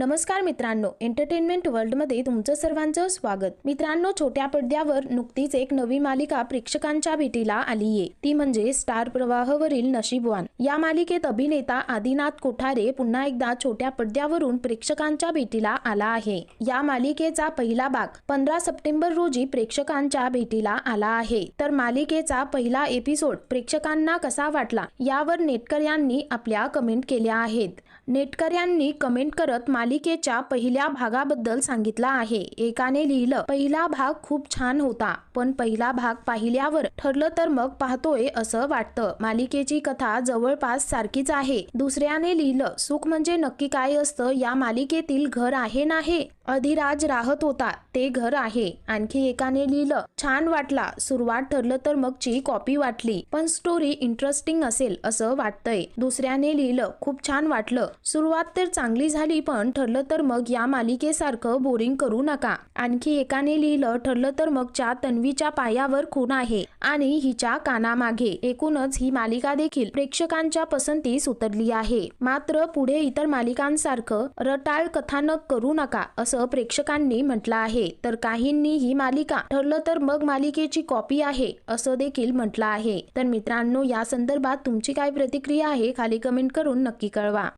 नमस्कार मित्रांनो एंटरटेनमेंट वर्ल्डमध्ये तुमचं सर्वांचं स्वागत. मित्रांनो छोट्या पडद्यावर नुकतीच एक नवी मालिका प्रेक्षकांच्या भेटीला आलीये. ती म्हणजे स्टार प्रवाहवरील नशीबवान या मालिकेत अभिनेता आदिनाथ कोठारे पुन्हा एकदा छोट्या पडद्यावरून प्रेक्षकांच्या भेटीला आला आहे. या मालिकेचा पहिला भाग पंधरा सप्टेंबर रोजी प्रेक्षकांच्या भेटीला आला आहे. तर मालिकेचा पहिला एपिसोड प्रेक्षकांना कसा वाटला यावर नेटकर यांनी आपल्या कमेंट केल्या आहेत. नेटकऱ्यांनी कमेंट करत मालिकेच्या पहिल्या भागाबद्दल सांगितलं आहे. एकाने लिहिलं पहिला भाग खूप छान होता पण पहिला भाग पाहिल्यावर ठरलं तर मग पाहतोय असं वाटतं. मालिकेची कथा जवळपास सारखीच आहे. दुसऱ्याने लिहिलं सुख म्हणजे नक्की काय असतं? या मालिकेतील घर आहे ना हे? अधिराज राहत होता. ते घर आहे. आणखी एकाने लिहिलं छान वाटला. सुरुवात ठरलं तर मगची कॉपी वाटली. पण स्टोरी इंटरेस्टिंग असेल असं वाटतंय. दुसऱ्याने लिहिलं खूप छान वाटलं. सुरुवात तर चांगली झाली पण ठरलं तर मग या मालिकेसारखं बोरिंग करू नका. आणखी एकाने लिहिलं ठरलं तर मगच्या तन्वीच्या पायावर खून आहे आणि हिच्या कानामागे. एकूणच ही मालिका देखील प्रेक्षकांच्या पसंतीस उतरली आहे. मात्र पुढे इतर मालिकांसारखं रटाळ कथानक करू नका असं असं प्रेक्षकांनी म्हटलं आहे. तर काहींनी ही मालिका ठरलं तर मग मालिकेची कॉपी आहे असं देखील म्हटलं आहे. तर मित्रांनो या संदर्भात तुमची काय प्रतिक्रिया आहे खाली कमेंट करून नक्की कळवा.